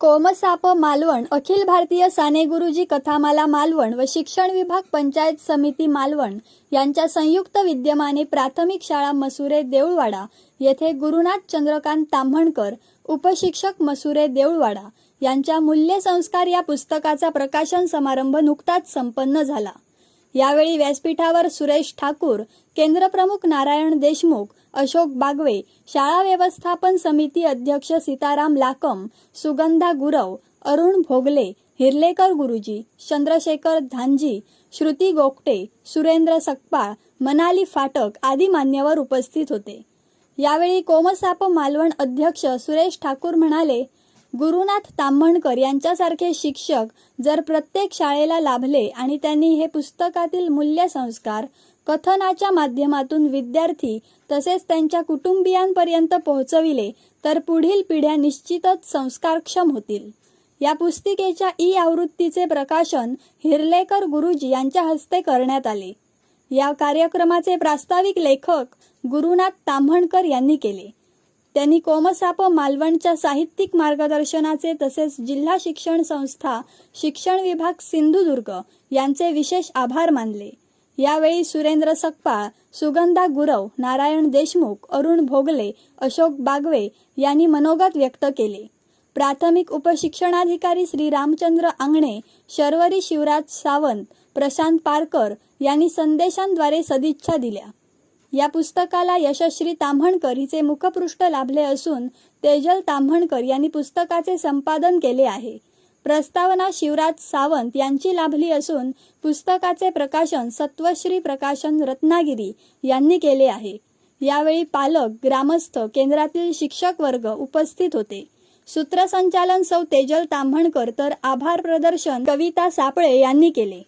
कोमसाप मालवण अखिल भारतीय साने गुरुजी कथामाला मालवण व शिक्षण विभाग पंचायत समिती मालवण यांच्या संयुक्त विद्यमाने प्राथमिक शाळा मसुरे देऊळवाडा येथे गुरुनाथ चंद्रकांत ताम्हणकर उपशिक्षक मसुरे देऊळवाडा यांच्या मूल्यसंस्कार या पुस्तकाचा प्रकाशन समारंभ नुकताच संपन्न झाला. यावेळी व्यासपीठावर सुरेश ठाकूर केंद्रप्रमुख नारायण देशमुख अशोक बागवे शाळा व्यवस्थापन समिती अध्यक्ष सीताराम लाकम सुगंधा गुरव अरुण भोगले हिरलेकर गुरुजी चंद्रशेखर धांजी श्रुती गोगटे सुरेंद्र सकपाळ मनाली फाटक आदी मान्यवर उपस्थित होते. यावेळी कोमसाप मालवण अध्यक्ष सुरेश ठाकूर म्हणाले गुरुनाथ ताम्हणकर यांच्यासारखे शिक्षक जर प्रत्येक शाळेला लाभले आणि त्यांनी हे पुस्तकातील मूल्यसंस्कार कथनाच्या माध्यमातून विद्यार्थी तसेच त्यांच्या कुटुंबियांपर्यंत पोहोचविले तर पुढील पिढ्या निश्चितच संस्कारक्षम होतील. या पुस्तिकेच्या ई आवृत्तीचे प्रकाशन हिरलेकर गुरुजी यांच्या हस्ते करण्यात आले. या कार्यक्रमाचे प्रास्ताविक लेखक गुरुनाथ ताम्हणकर यांनी केले. त्यांनी कोमसाप मालवणच्या साहित्यिक मार्गदर्शनाचे तसेच जिल्हा शिक्षण संस्था शिक्षण विभाग सिंधुदुर्ग यांचे विशेष आभार मानले. यावेळी सुरेंद्र सकपाळ सुगंधा गुरव नारायण देशमुख अरुण भोगले अशोक बागवे यांनी मनोगत व्यक्त केले. प्राथमिक उपशिक्षणाधिकारी श्री रामचंद्र आंगणे शर्वरी शिवराज सावंत प्रशांत पारकर यांनी संदेशांद्वारे सदिच्छा दिल्या. या पुस्तकाला यशश्री ताम्हणकर हिचे मुखपृष्ठ लाभले असून तेजल ताम्हणकर यांनी पुस्तकाचे संपादन केले आहे. प्रस्तावना शिवराज सावंत यांची लाभली असून पुस्तकाचे प्रकाशन सत्वश्री प्रकाशन रत्नागिरी यांनी केले आहे. यावेळी पालक ग्रामस्थ केंद्रातील शिक्षक वर्ग उपस्थित होते. सूत्रसंचालन सौ तेजल ताम्हणकर तर आभार प्रदर्शन कविता सापळे यांनी केले.